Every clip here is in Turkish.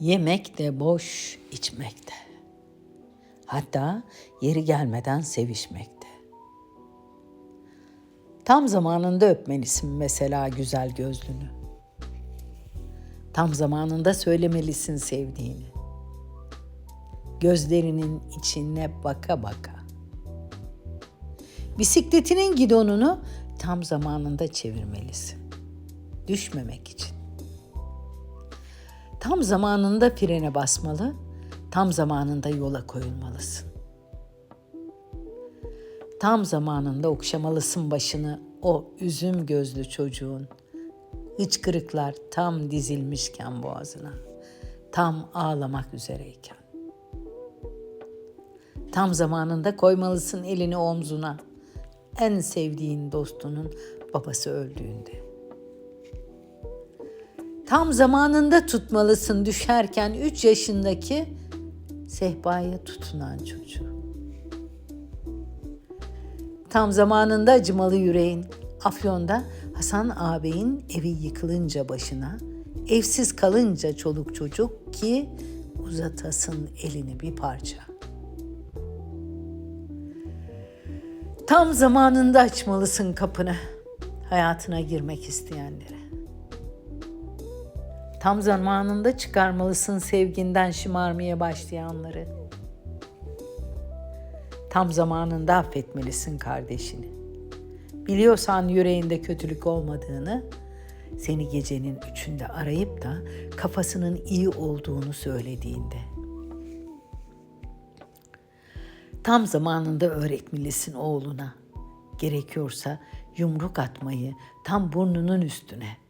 Yemek de boş, içmek de. Hatta yeri gelmeden sevişmek de. Tam zamanında öpmelisin mesela güzel gözlünü. Tam zamanında söylemelisin sevdiğini. Gözlerinin içine baka baka. Bisikletinin gidonunu tam zamanında çevirmelisin. Düşmemek için. Tam zamanında frene basmalı, tam zamanında yola koyulmalısın. Tam zamanında okşamalısın başını o üzüm gözlü çocuğun. Hıçkırıklar tam dizilmişken boğazına, tam ağlamak üzereyken. Tam zamanında koymalısın elini omzuna. En sevdiğin dostunun babası öldüğünde. Tam zamanında tutmalısın düşerken üç yaşındaki sehpaya tutunan çocuğu. Tam zamanında acımalı yüreğin Afyon'da Hasan ağabeyin evi yıkılınca başına, evsiz kalınca çoluk çocuk ki uzatasın elini bir parça. Tam zamanında açmalısın kapını hayatına girmek isteyenlere. Tam zamanında çıkarmalısın sevginden şımarmaya başlayanları. Tam zamanında affetmelisin kardeşini. Biliyorsan yüreğinde kötülük olmadığını, seni gecenin üçünde arayıp da kafasının iyi olduğunu söylediğinde. Tam zamanında öğretmelisin oğluna. Gerekiyorsa yumruk atmayı tam burnunun üstüne.''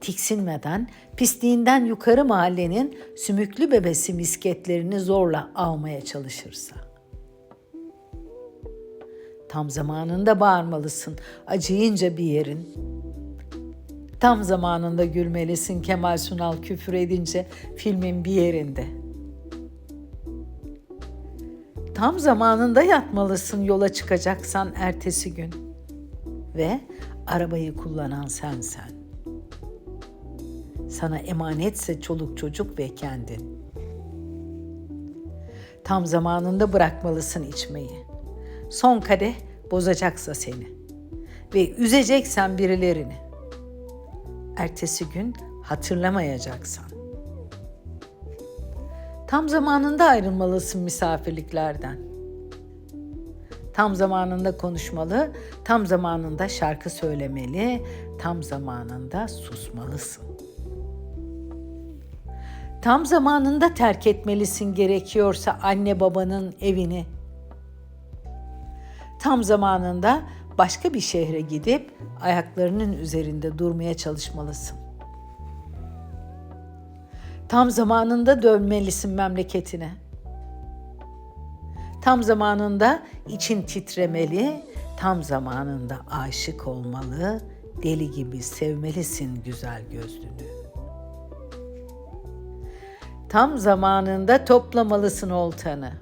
Tiksinmeden pisliğinden yukarı mahallenin sümüklü bebesi misketlerini zorla almaya çalışırsa. Tam zamanında bağırmalısın, acıyınca bir yerin. Tam zamanında gülmelisin Kemal Sunal küfür edince filmin bir yerinde. Tam zamanında yatmalısın yola çıkacaksan ertesi gün. Ve arabayı kullanan sensen sana emanetse çoluk çocuk ve kendin. Tam zamanında bırakmalısın içmeyi. Son kadeh bozacaksa seni ve üzeceksen birilerini. Ertesi gün hatırlamayacaksan. Tam zamanında ayrılmalısın misafirliklerden. Tam zamanında konuşmalı, tam zamanında şarkı söylemeli, tam zamanında susmalısın. Tam zamanında terk etmelisin gerekiyorsa anne babanın evini. Tam zamanında başka bir şehre gidip ayaklarının üzerinde durmaya çalışmalısın. Tam zamanında dönmelisin memleketine. Tam zamanında için titremeli, tam zamanında aşık olmalı, deli gibi sevmelisin güzel gözlünü. Tam zamanında toplamalısın oltanı.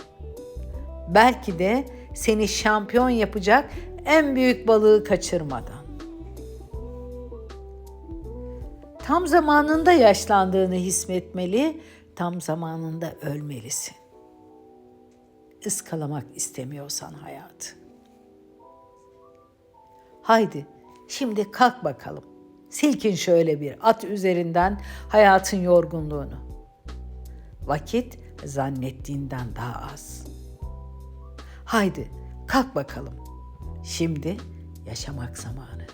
Belki de seni şampiyon yapacak en büyük balığı kaçırmadan. Tam zamanında yaşlandığını hissetmeli, tam zamanında ölmelisin. Iskalamak istemiyorsan hayatı. Haydi şimdi kalk bakalım. Silkin şöyle bir at üzerinden hayatın yorgunluğunu. Vakit zannettiğinden daha az. Haydi kalk bakalım. Şimdi yaşamak zamanı.